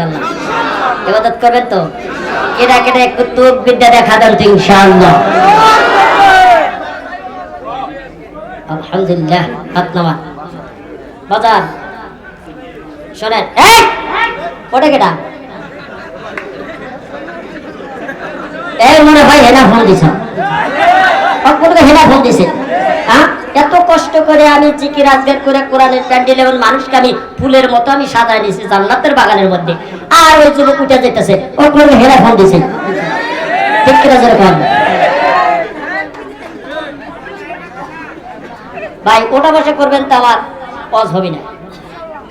ইনশাল্লাহ ইবাদত করবেন তো? কেটা কেটে একটু তুক বিদ্যা দেখা দেন তো ইনশাআল্লাহ। আলহামদুলিল্লাহ, হাত নামা। বাজার শোনেন, এই! ওটা কেটা এই মনে হয় হেনা ফোন দিছে। হেনা ফোন দিছে। হ্যাঁ এত কষ্ট করে আমি জিকির আজগার করে কোরআনের প্যান্ডেল এবং মানুষকে আমি ফুলের মতো আমি সাজায় নিয়েছি জান্নাতের বাগানের মধ্যে। আর ওই যুবক উঠে যেতেছে অপরকে হেনা ফোন দিছে। ভাই, ওটা বসে করবেন তো আমার পজ হবে না।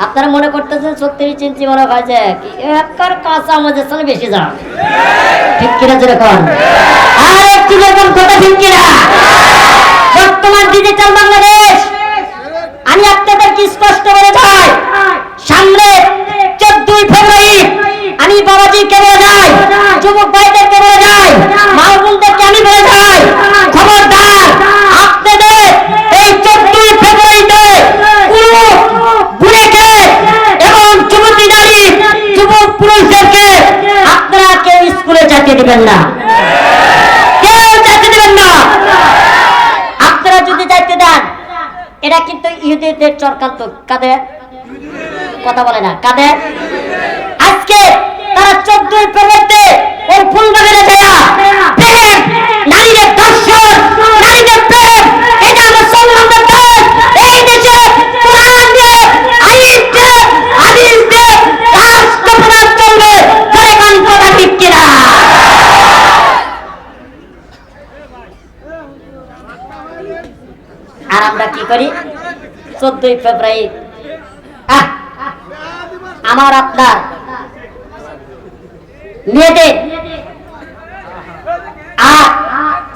আপনারা মনে করতেছেন সত্যি চিন্তি মনে হয় যে কি? একবার কাঁচা আমাদের সঙ্গে বেশি যাও ঠিক কিনা যেরকম আর একটু যেরকম কথা ঠিক কিনা? বর্তমান ডিজিটাল বাংলাদেশ। আমি আপনাদেরকে স্পষ্ট বলে যাই সামনে চোদ্দই ফেব্রুয়ারি আমি বাবাজিকে বলে যাই, যুবক ভাইদেরকে বলে যাই, মা বোনদেরকে আমি বলে যাই। খবরদার, আপনাদের এই চোদ্দই ফেব্রুয়ারিতে কোনো এবং যুবতী যুবক পুরুষদেরকে আপনারা কেউ স্কুলে যেতে দেবেন না কেউ যেতে দেবেন না আপনারা যদি যাইতে দেন এটা কিন্তু ইহুদিদের চরকান্ত কাদের? কথা বলে না, কাদের? আজকে তারা চোদ্দই ফেব্রুয়ারিতে ওই ফুলবাগানে প্রেম, নারীদের দর্শন নারীদের প্রেম, এটা আর আমরা কি করি? চোদ্দই ফেব্রুয়ারি। আমার আপনার মেয়েদের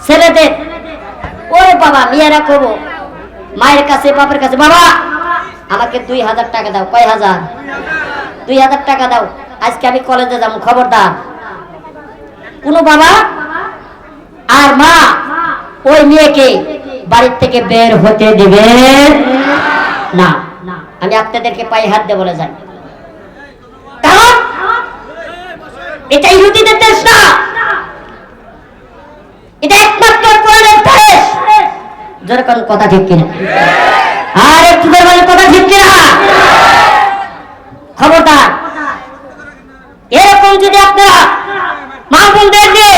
ছেলেদের। ওরে বাবা, মেয়েরা করব মায়ের কাছে, বাপের কাছে, বাবা! আমাকে দুই হাজার টাকা দাও, কয় হাজার? দুই হাজার টাকা দাও। আজকে আমি কলেজে যাব, খবরদার। কোনো বাবা? আর মা? ওই মেয়েকে বাড়ির থেকে বের হতে দিবে। না। আমি আপনাদেরকে পায়ে হাত দিয়ে বলে যাই। কারণ এটা ইহুদিদের দেশ না। এটা একমাত্র কোরআনের দেশ। যেরকম কথা ঠিক কিনা? আর একটু বলে কথা ঠিক কিনা? খবরদার। এরকম যদি আপনারা মা বোনদেরকে আজকে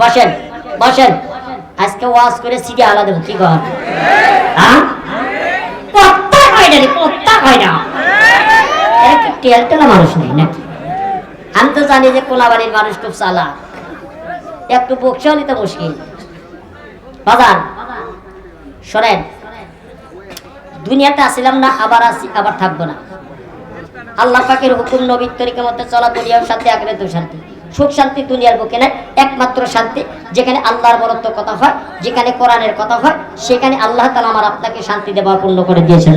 বসেন বসেন। আজকে ওয়াজ করে সিডি আলাদা কি কর? হ্যাঁ কত্তা হয় না রে, কত্তা হয় না। টেলটেলা মানুষ নেই নাকি? আমি তো জানি যে কোলাবাড়ির মানুষ খুব চালা একটু বকশাও নিতে মুশকিল। বাজান শোনেন দুনিয়াতে আসিলাম না আবার আসি আবার থাকব না। আল্লাহ পাকের হুকুম নবীর তরিকের মধ্যে চলা দুনিয়াও শান্তি আখেরে তো শান্তি। সুখ শান্তি দুনিয়ার বুকে নাই একমাত্র শান্তি, যেখানে আল্লাহর বরত্ব কথা হয়, যেখানে কোরআনের কথা হয়, সেখানে আল্লাহ তালা আমার আপনাকে শান্তি দেওয়া পূর্ণ করে দিয়েছেন।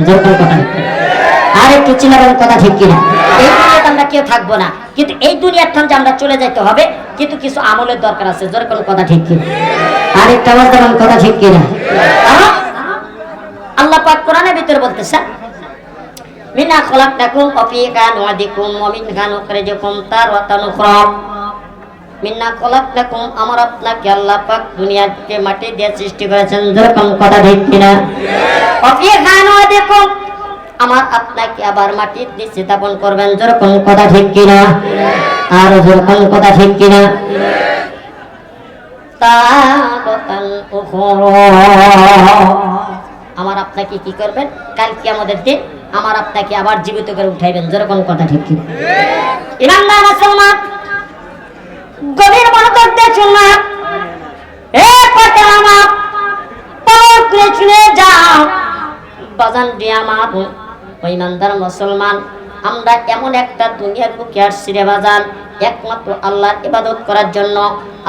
আর একটু চিনাবেন কথা ঠিক কিনা? এই দুনিয়াতে আমরা কেউ থাকব না, কিন্তু এই দুনিয়ার ঠান্ডা আমরা চলে যাইতে হবে, কিন্তু কিছু আমলের দরকার আছে। যেরকম কথা ঠিক কিনা? আর একটা আওয়াজ দেবেন কথা ঠিক কিনা? আল্লাহ পাক কোরআনের ভিতরে বলতেছেন, মিনা খলাকনাকুম অফিকা নুআদিকুম ওয়া মিনহা নুখরিজুকুম তারাতান উখরা। মিন্না খলাকনাকুম আমার আপনাকে আল্লাহ পাক দুনিয়া থেকে মাটি দিয়ে সৃষ্টি করেছেন, যেরকম কথা ঠিক কিনা? অফিকা নুআদিকুম আমার আপনাকে আবার মাটির দিয়ে স্থাপন করবেন, যেরকম কথা ঠিক কিনা? আর যেরকম কথা ঠিক কিনা? আমার আপনাকে কি করবেন? কালকে আমাদের দিন আমার আপনাকে আবার জীবিত করে উঠাইবেন, যেরকম কথা ঠিক কি ইমানদার মুসলমান গভীর মনোযোগ দিয়ে শুনলাম এ আমার পথ করে যাও। বাজান দিয়ে আমার ওই ইমানদার মুসলমান, আমরা এমন একটা দুনিয়ার বুকে আসছি রে বাজান, একমাত্র আল্লাহর ইবাদত করার জন্য।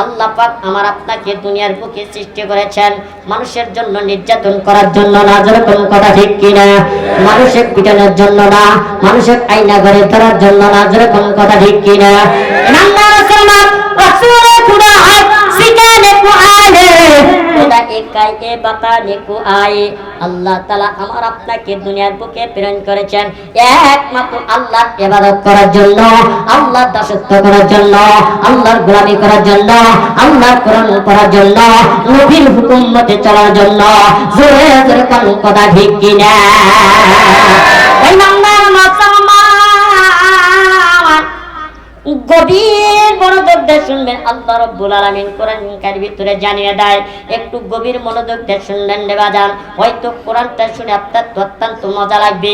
আল্লাহ পাক আমার আপনাকে দুনিয়ার বুকে সৃষ্টি করেছেন, মানুষের জন্য নির্যাতন করার জন্য না, যেরকম কথা ঠিক কিনা? মানুষের পিটানোর জন্য না, মানুষের আইনা ঘরে ধরার জন্য না, যেরকম কথা ঠিক কিনা? আল্লাহ তাআলা আমার আপনাকে দুনিয়ার বুকে প্রেরণ করেছেন। একমাত্র আল্লাহর ইবাদত করার জন্য, আল্লাহর দাসত্ব করার জন্য, আল্লাহর গোলামি করার জন্য, আল্লাহর কোরআন পড়ার জন্য, নবীর হুকুম মতে চলার জন্য। জোরে জোরে কোন কথা ঠিক কিনা? গভীর একটু গভীর মনোযোগ দিয়ে শুনলেন রে হয়তো কোরআনটা শুনে আপনার অত্যন্ত মজা লাগবে।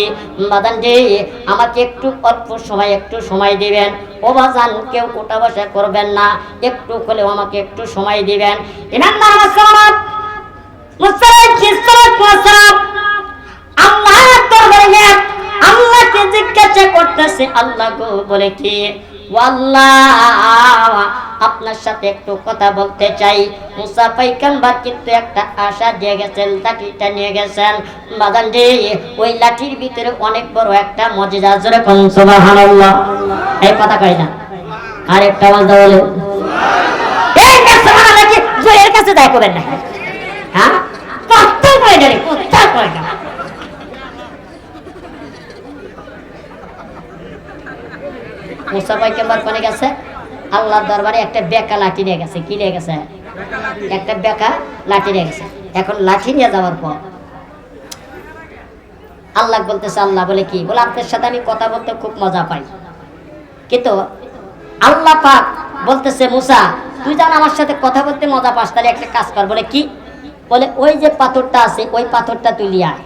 বাজান আমাকে একটু অল্প সময়, একটু সময় দিবেন। ও বাজান, কেউ ওটা বসা করবেন না, একটু হলেও আমাকে একটু সময় দিবেন। করতেছে, আল্লাহ গো বলে কি? আপনার সাথে একটু কথা বলতে চাই। মুসা পাইকাম্বার কিন্তু একটা আশা দিয়ে গেছেন, লাঠিটা নিয়ে গেছেন। বাদান ওই লাঠির ভিতরে অনেক বড় একটা মজিদা। জোরে এই কথা কই না। আর একটা আওয়াজ বলে। এই না। হ্যাঁ? কত কয় না কত কয় না। মুসা পয়গম্বর কোনে গেছে। আল্লাহর দরবারে একটা বেকা লাঠি নিয়ে গেছে। কি নিয়ে গেছে? একটা বেকা লাঠি নিয়ে গেছে। এখন লাঠি নিয়ে যাওয়ার পর আল্লাহ বলতেছে, আল্লাহ বলে কি? বলে, আপনার সাথে আমি কথা বলতে খুব মজা পাই। কিন্তু আল্লাহ পাক বলতেছে, মুসা, তুই জান আমার সাথে কথা বলতে মজা পাস, তাহলে একটা কাজ কর। বলে, কি? বলে, ওই যে পাথরটা আছে, ওই পাথরটা তুই নিয়ে আয়।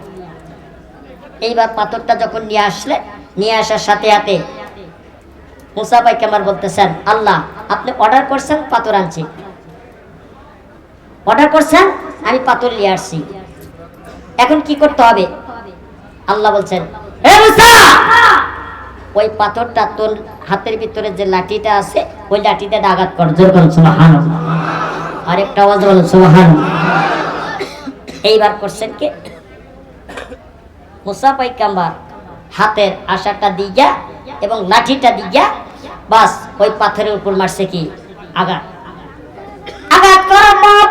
এইবার পাথরটা যখন নিয়ে আসলে, নিয়ে আসার সাথে সাথে মুসা ভাই কেমার বলতেছেন আল্লাহ আপনি অর্ডার করছেন পাথর আনছি। অর্ডার করছেন? আমি পাথর নিয়ে আসছি। এখন কি করতে হবে? আল্লাহ বলছেন "হে মুসা, ওই পাথরটা তোর হাতের ভিতরে যে লাঠিটা আছে ওই লাঠিতে আঘাত কর। জোর করুন সুবহান আরেকটা আওয়াজ বলুন সুবহান এইবার করছেন কে? মুসা পাইকাম্বার হাতের আশাটা দিয়া এবং লাঠিটা দিয়া বাস, ওই পাথরের উপর মারছে কি? আঘাত। আঘাত করার পর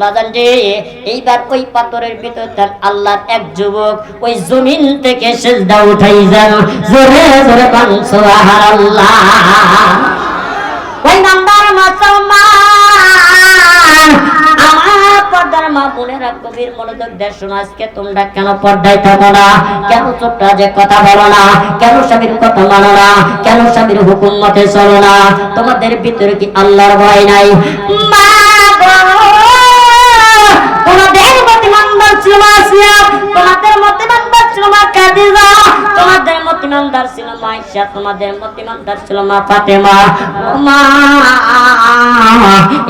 বাজান যে এইবার ওই পাথরের ভিতর তার আল্লাহর এক যুবক ওই জমিন থেকে সেজদা উঠাই যান জোরে জোরে সুবহানাল্লাহ। ওই নাম্বার মুসলমান। কথা বলো কেন স্বামীর কথা মানো তোমাদের ভিতরে কি আল্লাহর ভয় নাই? মা গো, তোমাদের মতিমানদার ছিল মতিমানদার ছিল মা আয়েশা তোমাদের মতিমানদার ছিল মা ফাতেমা। মা,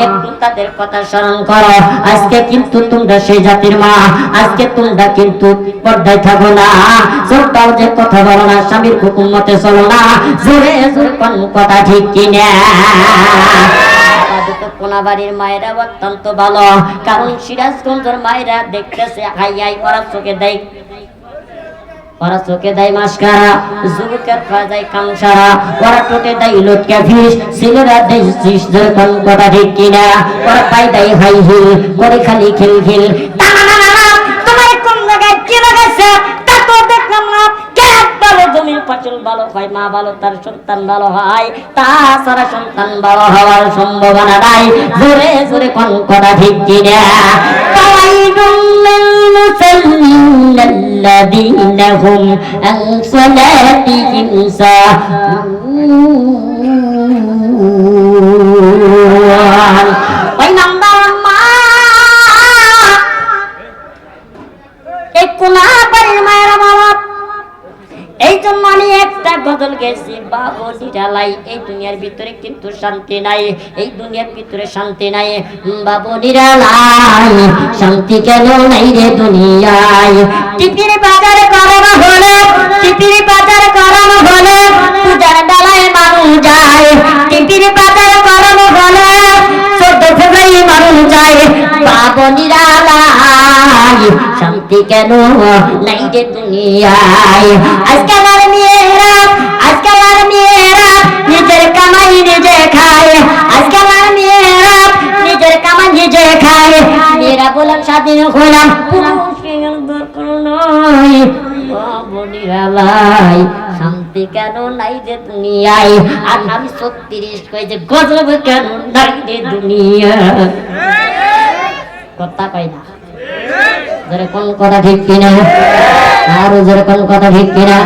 একটু তাদের কথা স্মরণ করো। আজকে কিন্তু তোমরা সেই জাতির মা, আজকে তোমরা কিন্তু পর্দায় থাকো না। সবটাও যে কথা বলো না, স্বামীর হুকুম মতে চলো না। জোরে জোরে কোন কথা ঠিক কিনা? কোনাবাড়ির মায়েরা অত্যন্ত ভালো। কারণ সিরাজগঞ্জের মায়েরা দেখতেছে, হাই হাই ওরা চোখে দেয়। ওরা চোখে দেয় মাস্কারা যুবকের পায়ে কাংসারা ওরা টোটে দেয় ফিস দেয় ঠিক কিনা? ওরা দেয় হাই হিল, করে খালি দেখলাম ভালো হয়, মা ভালো, তার সন্তান ভালো হয়। তাছাড়া সন্তান ভালো হওয়ার সম্ভাবনা নাই। জোরে জোরে دينهم عن صلاتهم ساهون وإنما ما إكنا গজল গেছি বাবু নিরালাই। এই দুনিয়ার ভিতরে কিন্তু শান্তি নাই, এই দুনিয়ার ভিতরে শান্তি নাই। বাবু নিরালাই, শান্তি কেন নাই রে দুনিয়ায়? টিপির বাজার করানো হলে, টিপির বাজার করানো হলে, পূজার বেলায় মানুষ যায়। টিপির বাজার করানো হলে, চোদ্দ ফেব্রুয়ারি মানুষ যায়। বাবু নিরালাই, শান্তি কেন নাই রে দুনিয়ায়? আজকাল কামাই নিজে খায় আজকাল আর মেয়েরা নিজের কামাই নিজে খায়। মেয়েরা বললাম, স্বাধীন হলাম। শান্তি কেন নাই রে দুনিয়ায়? আর আমি ছত্রিশ কয়েছে গজব কেন নাই রে দুনিয়া কথা কয় না। কোন কথা ঠিক কিনা? আরও কোন কথা ঠিক কিনা?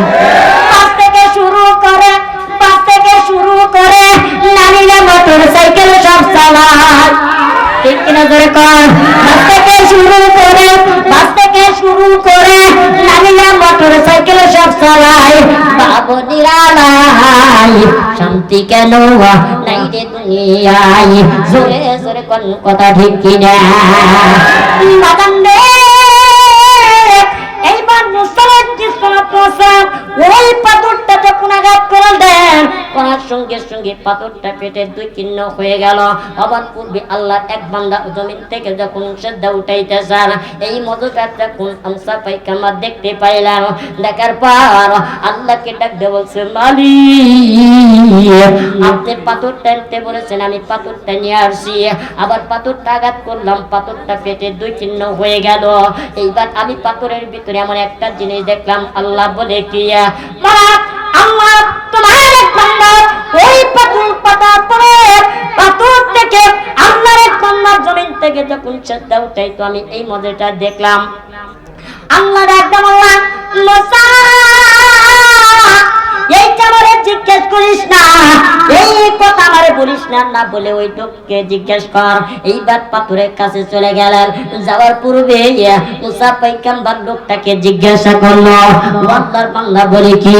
কর পাঁচ থেকে শুরু করে পাঁচ থেকে শুরু করে নারীরা মোটর সাইকেল সব চালায় বাবু নিরালাই শান্তি কেন নাই রে দুনিয়ায়, জোরে জোরে কোন কথা ঠিক কিনা সঙ্গে সঙ্গে পাথরটা পেটে দুই কিন্ন হয়ে গেল। আবার পূর্বে আল্লাহ এক বান্দা জমিন থেকে যখন শ্রদ্ধা উঠাইতেছেন, এই মধুকার যখন আমসা পাইকামা দেখতে পাইলাম। দেখার পর আল্লাহকে ডাকতে বলছে, মালিক, আপনি পাথর টানতে বলেছেন, আমি পাথরটা নিয়ে আসছি। আবার পাথরটা আঘাত করলাম, পাথরটা পেটে দুই চিহ্ন হয়ে গেল। এইবার আমি পাথরের ভিতরে এমন একটা জিনিস দেখলাম, আল্লাহ বলে কি মারাত আল্লাহ তোমার এক ওই পাতা পাথর থেকে আল্লাহর এক জমিন থেকে যখন শ্রদ্ধা উঠাই তো আমি এই মজাটা দেখলাম। আল্লাহ একদম আল্লাহ বলিস না না বলে ওই লোককে জিজ্ঞেস কর। এইবার পাথরের কাছে চলে গেলেন। যাওয়ার পূর্বে মুসা পাইকাম্বার লোকটাকে জিজ্ঞাসা করল আল্লাহর বান্দা বলে কি,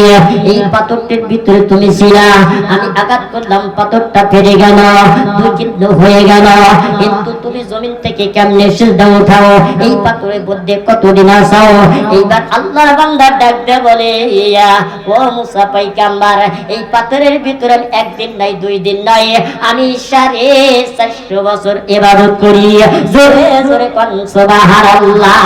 এই পাথরটির ভিতরে তুমি ছিলা? আমি আঘাত করলাম, পাথরটা ফেরে গেল দুই হয়ে গেল। কিন্তু তুমি জমিন থেকে কেমনে সিজদা উঠাও? এই পাথরের মধ্যে কতদিন আসাও এইবার আল্লাহর বান্দা ডাক দে বলে, ইয়া, ও মুসা পাইকাম্বার এই পাথরের ভিতরে একদিন নাই, দুই দিন নয় আমি সারে চারশো বছর এবাদত করি জোরে জোরে কনসবাহার সুবহানাল্লাহ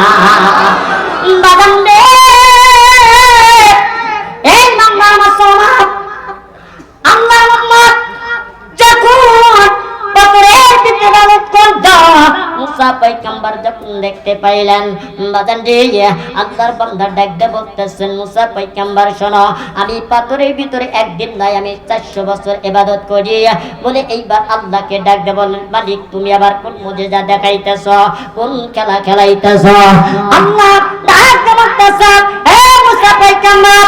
দেখতে পাইলেন, বাজান রে, আল্লাহর বান্দা ডাকতে বলতেছেন, মুসা পয়গম্বর, শোনো, আমি পাথরের ভিতরে একদিন নয়, আমি চারশো বছর এবাদত করি। বলে এইবার আল্লাহকে ডাকতে বলেন মালিক, তুমি আবার কোন মুজিজা দেখাইতেছ? কোন খেলা খেলাইতেছ? আল্লাহ ডাকতে বলতেছ হে মুসা পয়গম্বর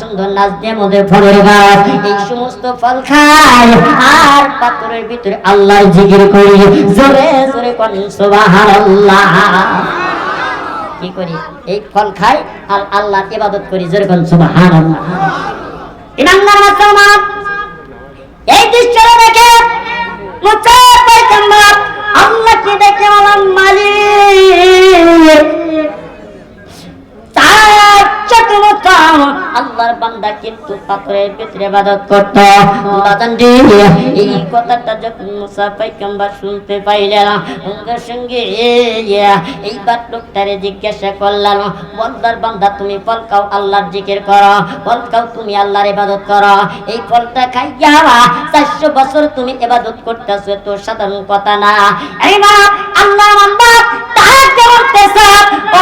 সুন্দর নাজনে মধ্যে ফলের গাছ এই সমস্ত ফল খায় আর পাথরের ভিতরে আল্লাহ জিকির করি। জোরে জোরে সুবহানাল্লাহ। কি করি? এই ফল খাই আর আল্লাহর ইবাদত করি, জোরে সুবহানাল্লাহ। ইমানদার এই দৃশ্যটা দেখে বান্দা কিন্তু পাথরের ভিতরে করত। এই কথাটা যখন মুসা শুনতে পাইলেন, সঙ্গে সঙ্গে এইবার লোকটারে জিজ্ঞাসা করলাম বন্দার বান্দা, তুমি ফল খাও, আল্লাহর জিকির করো। ফল খাও, তুমি আল্লাহর ইবাদত করো। এই ফলটা খাইয়া চারশো বছর তুমি ইবাদত করতেছো তো সাধারণ কথা না। আল্লাহ বান্দা তাহাকে ও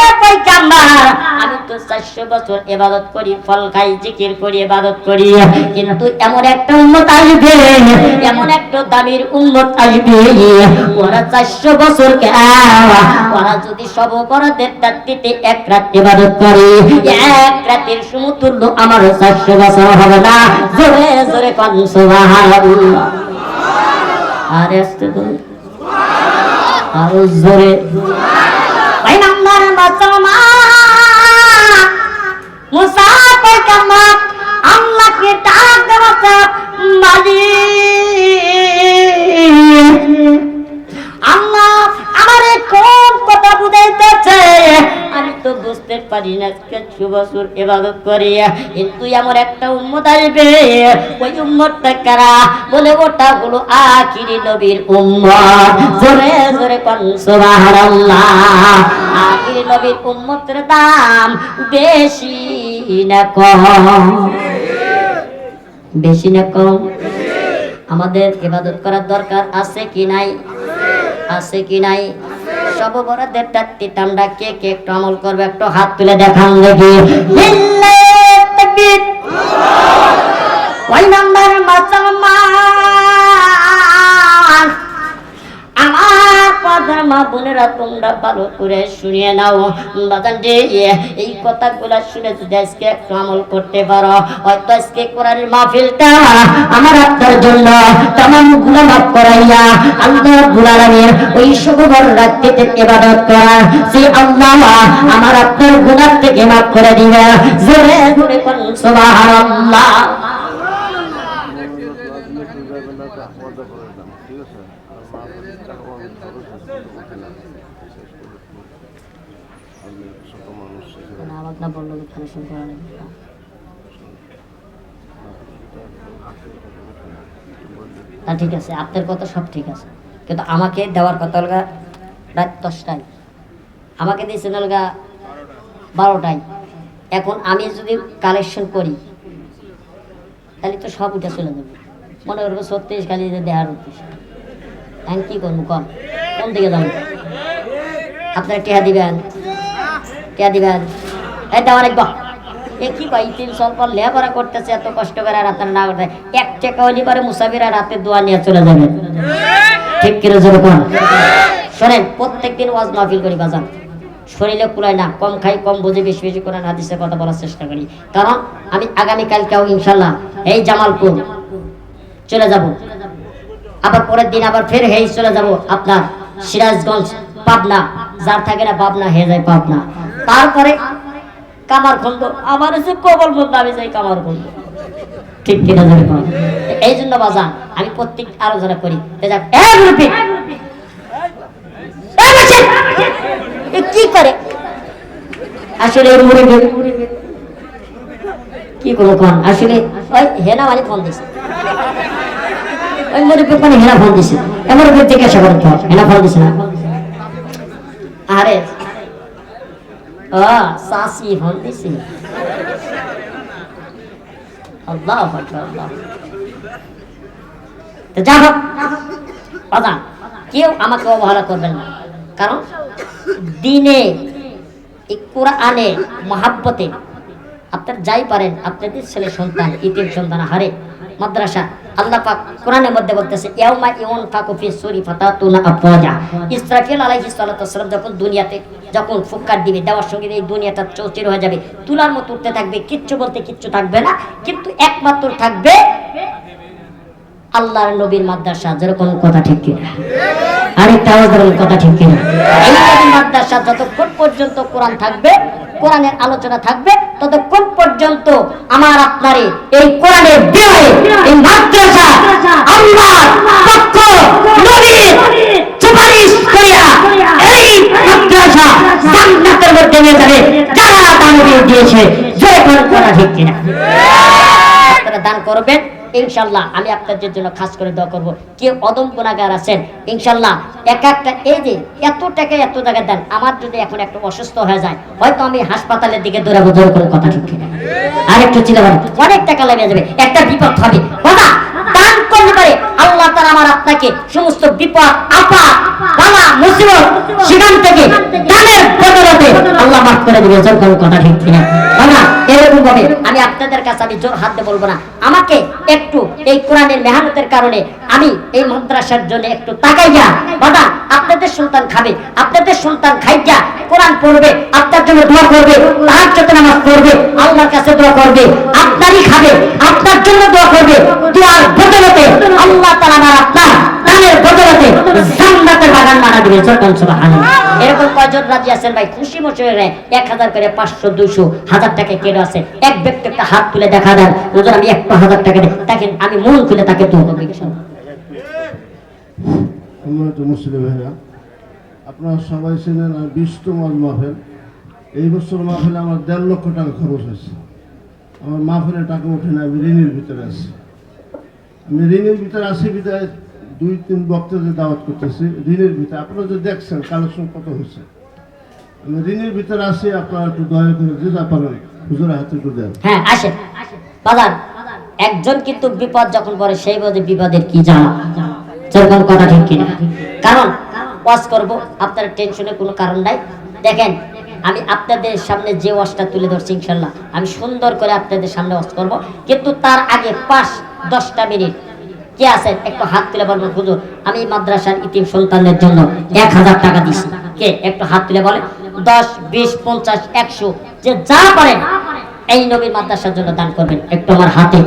মুসা পয়গম্বর চারশো বছর এবাদত করি ফল খাই জিকির করি এবাদত করি। কিন্তু এমন একটা উন্মত আসবে এমন একটা দামির উন্মত আসবে ওরা চারশো বছর ওরা যদি সব অপরাধের রাত্রিতে এক রাত এবাদত করে এক রাতের সমতুল্য আমার চারশো বছর হবে না। জোরে জোরে আসতে তো আরও জোরে। মুসাফির কামা আল্লাহকে ডাক দেওয়া মালিক। আল্লাহ আমারে কোন কথা বুঝাইতেছে? আমি তো বুঝতে পারি না কিছু বছর ইবাদত করি কিন্তু আমার একটা উম্মত আসবে, ওই উম্মতটা কারা? বলে ওটা হলো আখিরি নবীর উম্মত। জোরে জোরে কোন, সুবহানাল্লাহ। আখিরি নবীর উম্মতের দাম বেশি। না কম, বেশি না কম। আমাদের ইবাদত করার দরকার আছে কি নাই? আছে কি নাই? সব বড়দের টাত্তিতে আমরা কে কে একটু আমল করবে, একটু হাত তুলে দেখান দেখি। ওই নাম্বার মুসলমান পাদার মা বোনেরা, তোমরা ভালো করে শুনিয়ে নাও। বাজান যে এই কথাগুলো শুনে যদি আজকে একটু আমল করতে পারো, হয়তো আজকে কোরআনের মাহফিলটা আমার আত্মার জন্য তামামগুলা মাফ করাইয়া আল্লাহ বুলালামের ওই শুভবর রাত্রিতে ইবাদত করা। সেই আল্লাহ আমার আপনার গুনাহ থেকে মাফ করে দিবে। জোরে জোরে কোন সুবহানাল্লাহ আওয়াজ তা ঠিক আছে, আপনার কথা সব ঠিক আছে। কিন্তু আমাকে দেওয়ার কথা অলগা রাত দশটায়। আমাকে দিয়েছেন অলগা বারোটায়। এখন আমি যদি কালেকশন করি, তাহলে তো সব উঠে চলে যাবে। মনে করব ছত্রিশ খালি দেহার উদ্দেশ্য। আমি কী করব কম কোন দিকে যাব? আপনারা টেহা দিবেন? টেহা দিবেন? দেওয়ার একবার এ কি ভাই লেবারা করতেছে, এত কষ্ট করে না করতে এক পরে মুসাফির রাতে দোয়া নিয়ে চলে যাবে। ঠিক যেরকম শোনেন প্রত্যেক দিন ওয়াজ করি শরীরে কুলায় না, কম খাই, কম বুঝে, বেশি বেশি করে হাদিসের কথা বলার চেষ্টা করি। কারণ আমি আগামীকালকেও ইনশাল্লাহ এই জামালপুর চলে যাব। আবার পরের দিন আবার ফের হেই চলে যাব আপনার সিরাজগঞ্জ, পাবনা। যার থাকে না পাবনা হয়ে যায় পাবনা। তারপরে কামার খন্দ আমার হচ্ছে কবল বন্ধ আমি যাই কামার খন্দ ঠিক কিনা জানি এই জন্য বাজান, আমি প্রত্যেক আলোচনা করি। কি করে? আসলে কি? করব কোন? আসলে, ওই হেনা মানে ফোন দিছে। ওই মুরব্বি মানে হেনা ফোন দিছে? এমন জিজ্ঞাসা করতে হেনা ফোন দিছে না? আরে ও সাসি ফোন দিছে আল্লাহ আল্লাহ তো যা হোক বাজান কেউ আমাকে অবহেলা করবেন না। কারণ দিনে কোরআনে মহাব্বতে আপনার যাই পারেন, আপনাদের ছেলে সন্তান ইতিম সন্তান, হারে, মাদ্রাসা কোরআনের মধ্যে বলতেছে, ইয়াউমা ইউন ফাকু ফি সুরি ফাতাতুনা আফওয়াজা। ইসরাফিল যখন দুনিয়াতে যখন দিবে, দেওয়ার সঙ্গে এই দুনিয়াটা চৌচির হয়ে যাবে, তুলার মতো উঠতে থাকবে, কিচ্ছু বলতে কিচ্ছু থাকবে না, কিন্তু একমাত্র থাকবে আল্লাহর নবীর মাদ্রাসা। যেরকম কথা ঠিক কিনা। কথা ঠিক কিনা। এই মাদ্রাসা যতক্ষণ পর্যন্ত কোরআন থাকবে কোরআনের আলোচনা থাকবে, ততক্ষণ পর্যন্ত আমার আপনারে এই কোরআনের বিয়ে এই মাদ্রাসা আল্লাহ পক্ষ, নবীর সুপারিশ করিয়া এই মাদ্রাসা জান্নাতের মধ্যে নিয়ে যাবে। যারা দানবী দিয়েছে জয় করে কথা ঠিক কিনা। আপনারা দান করবেন। ইনশাল্লাহ, আমি আপনাদের জন্য খাস করে দোয়া করব। কেউ অদম গুণাগার আছেন, ইনশাল্লাহ, এক একটা এই যে এত টাকা এত জায়গায় দেন, আমার যদি এখন একটু অসুস্থ হয়ে যায়, হয়তো আমি হাসপাতালের দিকে দৌড়াবো জোর করে কথা ঠিক আর একটু চিন্তা করেন অনেক টাকা লেগে যাবে, একটা বিপদ হবে। কথা দান করতে পারে, আল্লাহ তারা আমার আপনাকে সমস্ত বিপদ আপা বালা, মুসিবত সেখান থেকে দানের বদলতে আল্লাহ মাফ করে দিবে যখন কথা ঠিক কিনা। এরকম ভাবে আমি আপনাদের কাছে আমি জোর হাত বলব না। আমাকে একটু এই কোরআনের মেহনতের কারণে আমি এই মাদ্রাসার জন্য একটু তাকাইয়া, বাবা, আপনাদের সন্তান খাবে, আপনাদের সন্তান খাইয়া কোরআন পড়বে, আপনার জন্য দোয়া করবে তাহাজ্জুদ নামাজ পড়বে, আল্লাহর কাছে দোয়া করবে, আপনারই খাবে, আপনার জন্য দোয়া করবে, দোয়ার বদলতে আল্লাহ তাআলা আপনার দানের বদলতে জান্নাতের বাগান দিবে সুবহানাল্লাহ। এরকম কয়জন রাজি আছেন ভাই? খুশি মশে এক হাজার করে পাঁচশো হাজার টাকা আছে। এক ব্যক্তি একটা হাত তুলে দেখা দেন হুজুর আমি একটা হাজার টাকা দিই তাকে আমি মন খুলে তাকে। সম্মানিত মুসলিম ভাইরা আপনারা সবাই চেনেন আর বিশতম মাহফিল। এই বছর মাহফিলে আমার দেড় লক্ষ টাকা খরচ হয়েছে। আমার মাহফিলের টাকা ওঠে না আমি ঋণের ভিতরে আছি। আমি ঋণের ভিতরে আছি বিদায় দুই, তিন বক্তাদের দাওয়াত করতেছি, ঋণের ভিতরে আপনারা যে দেখছেন কালেকশন কত হয়েছে। আমি ঋণের ভিতরে আছি, আপনারা একটু দয়া করে যে যা পারেন হাতে একটু দেন। হ্যাঁ আসেন। বাজার একজন কিন্তু বিপদ যখন পড়ে, সেই বোধে বিপদের কি জানা যেরকম কথা ঠিক কিনা? কারণ, ওয়াজ করব, আপনার টেনশনের কোনো কারণ নাই। দেখেন, আমি আপনাদের সামনে যে ওয়াজটা তুলে ধরছি, ইনশাল্লাহ, আমি সুন্দর করে আপনাদের সামনে ওয়াজ করব। কিন্তু তার আগে পাঁচ, দশটা মিনিট কে আছেন একটু হাত তুলে বলবেন, হুজুর, আমি মাদ্রাসার ইতিম সন্তানদের জন্য এক হাজার টাকা দিছি। কে? একটু হাত তুলে বলে দশ, বিশ, পঞ্চাশ, একশো, যে যা পারেন, এই নবীর মাদ্রাসার জন্য দান করবেন। একটু আমার হাতে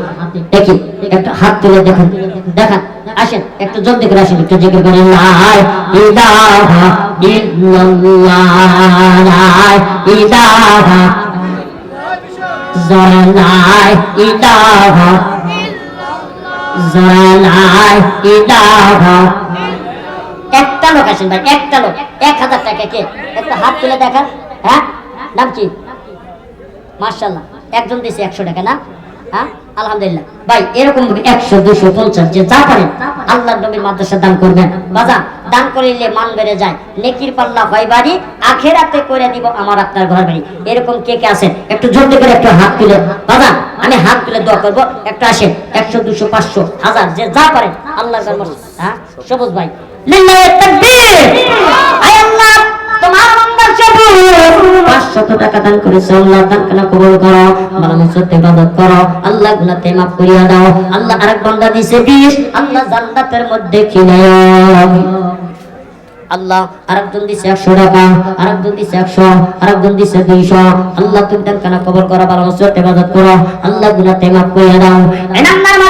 দেখি, একটু হাত তুলে দেখুন। দেখান, আসেন, একটু জলদি করে আসেন, একটু জিজ্ঞেস করেন ইলাহা ইল্লাল্লাহ লা একটা লোক আসেন ভাই, একটা লোক। এক হাজার টাকা কে? একটা হাত তুলে দেখান। হ্যাঁ? নাম কি? মার্শাল্লাহ একজন দিয়েছে একশো টাকা, না? হ্যাঁ? আলহামদুলিল্লাহ। ভাই, এরকম একশো দুশো পঞ্চাশ, যে যা করবেন। বেড়ে যায়। পাল্লা বাড়ি, আখেরাতে করে দিব আমার আপনার ঘর বাড়ি এরকম কে কে আছেন? একটু জলদি করে একটু হাত তুলে। বাজা আমি হাত তুলে দোয়া করব, একটা আসেন একশো, দুশো, পাঁচশো, হাজার, যে যা পারে আল্লাহ হ্যাঁ? সবুজ ভাই। আল্লাহ দান করো করিয়া দাও। আরেক বান্দা দিছে 20 আল্লাহ জান্নাতের মধ্যে আল্লাহ, আরেকজন দিছে একশো টাকা, আরেকজন দিছে একশো, আরেকজন দিছে দুইশো। আল্লাহ, তুমি তার কানা কবর করো ভালো মসজিদ ইবাদত করো। আল্লাহগুলা মাফ করে দাও। এনার নাম